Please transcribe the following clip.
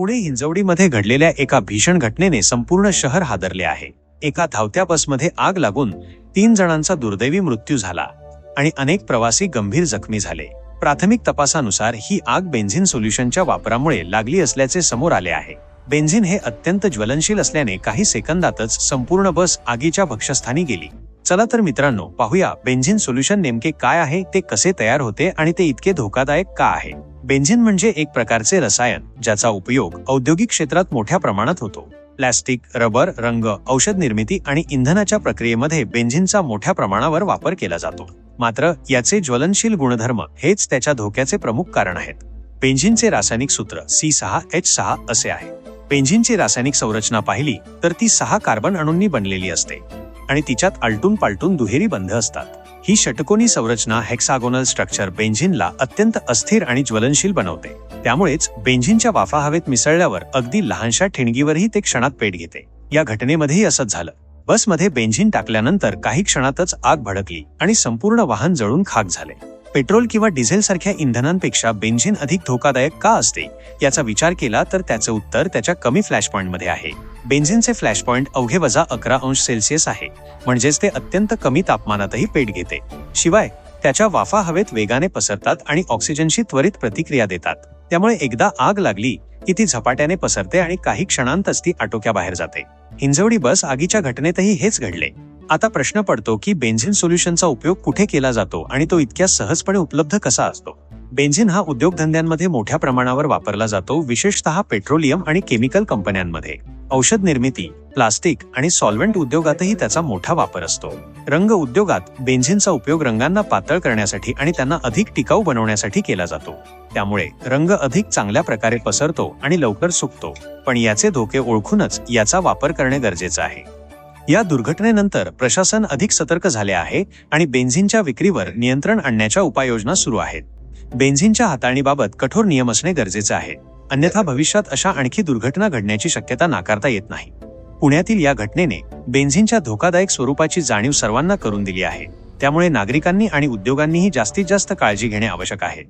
पुणे हिंजवडीमध्ये घडलेल्या एका भीषण घटनेने संपूर्ण शहर हादरले आहे. एका धावत्या बसमध्ये आग लागून तीन जणांचा दुर्दैवी मृत्यू झाला आणि अनेक प्रवासी गंभीर जखमी झाले. प्राथमिक तपासानुसार ही आग बेन्झिन सोल्युशनच्या वापरामुळे लागली असल्याचे समोर आले आहे. बेन्झिन हे अत्यंत ज्वलनशील असल्याने काही सेकंदातच संपूर्ण बस आगीच्या भक्षस्थानी गेली. चला तर मित्रांनो पाहूया बेन्झिन सोल्युशन नेमके काय आहे ते कसे तयार होते आणि ते इतके धोकादायक का आहे? बेंझिन म्हणजे एक प्रकारचे रसायन ज्याचा उपयोग औद्योगिक क्षेत्रात मोठ्या प्रमाणात होतो. प्लॅस्टिक रबर रंग औषध निर्मिती आणि इंधनाच्या प्रक्रियेमध्ये बेंझिनचा मोठ्या प्रमाणावर वापर केला जातो. मात्र याचे ज्वलनशील गुणधर्म हेच त्याच्या धोक्याचे प्रमुख कारण आहेत. बेंझिनचे रासायनिक सूत्र सी सहा एच सहा असे आहे. बेंझिनची रासायनिक संरचना पाहिली तर ती सहा कार्बन अणूंनी बनलेली असते. आणि तिच्यात आलटून पालटून दुहेरी बंध असतात. ही षटकोनी संरचना हेक्सागोनल स्ट्रक्चर बेंझिनला अत्यंत अस्थिर आणि ज्वलनशील बनवते. त्यामुळेच बेंझिनच्या वाफा हवेत मिसळल्यावर अगदी लहानशा ठिणगीवरही ते क्षणात पेट घेते. या घटनेमध्येही असंच झालं. बसमध्ये बेंझिन टाकल्यानंतर काही क्षणातच आग भडकली आणि संपूर्ण वाहन जळून खाक झाले. पेट्रोल किंवा डिझेल सारख्या इंधनांपेक्षा बेंझिन अधिक धोकादायक का असते? याचा विचार केला तर त्याचं उत्तर त्याच्या कमी फ्लॅश पॉइंटमध्ये आहे. बेंझिनचे फ्लॅश पॉइंट अवघे वजा अकरा अंश सेल्सिअस आहे. म्हणजेच ते अत्यंत कमी तापमानातही पेट घेते. शिवाय त्याच्या वाफा हवेत वेगाने पसरतात आणि ऑक्सिजनशी त्वरित प्रतिक्रिया देतात. त्यामुळे एकदा आग लागली की ती झपाट्याने पसरते आणि काही क्षणांतच ती आटोक्याबाहेर जाते. हिंजवडी बस आगीच्या घटनेतही हेच घडले. आता प्रश्न पडतो की बेन्झिन सोल्युशनचा उपयोग कुठे केला जातो आणि तो इतक्या सहजपणे उपलब्ध कसा असतो? बेन्झिन हा उद्योगधंद्यांमध्ये मोठ्या प्रमाणावर वापरला जातो विशेषतः पेट्रोलियम आणि केमिकल कंपन्यांमध्ये. औषध निर्मिती प्लास्टिक आणि सॉल्व्हेंट उद्योगातही त्याचा मोठा वापर असतो. रंग उद्योगात बेन्झिनचा उपयोग रंगांना पातळ करण्यासाठी आणि त्यांना अधिक टिकाऊ बनवण्यासाठी केला जातो. त्यामुळे रंग अधिक चांगल्या प्रकारे पसरतो आणि लवकर सुकतो. पण याचे धोके ओळखूनच याचा वापर करणे गरजेचं आहे. या दुर्घटनेनंतर प्रशासन अधिक सतर्क झाले आहे आणि बेन्झिनच्या विक्रीवर नियंत्रण आणण्याच्या उपाययोजना सुरू आहेत. बेन्झिनच्या हाताळणीबाबत कठोर नियम असणे गरजेचे आहे. अन्यथा भविष्यात अशा आणखी दुर्घटना घडण्याची शक्यता नाकारता येत नाही. पुण्यातील या घटनेने बेन्झिनच्या धोकादायक स्वरूपाची जाणीव सर्वांना करून दिली आहे. त्यामुळे नागरिकांनी आणि उद्योगांनीही जास्तीत जास्त काळजी घेणे आवश्यक आहे.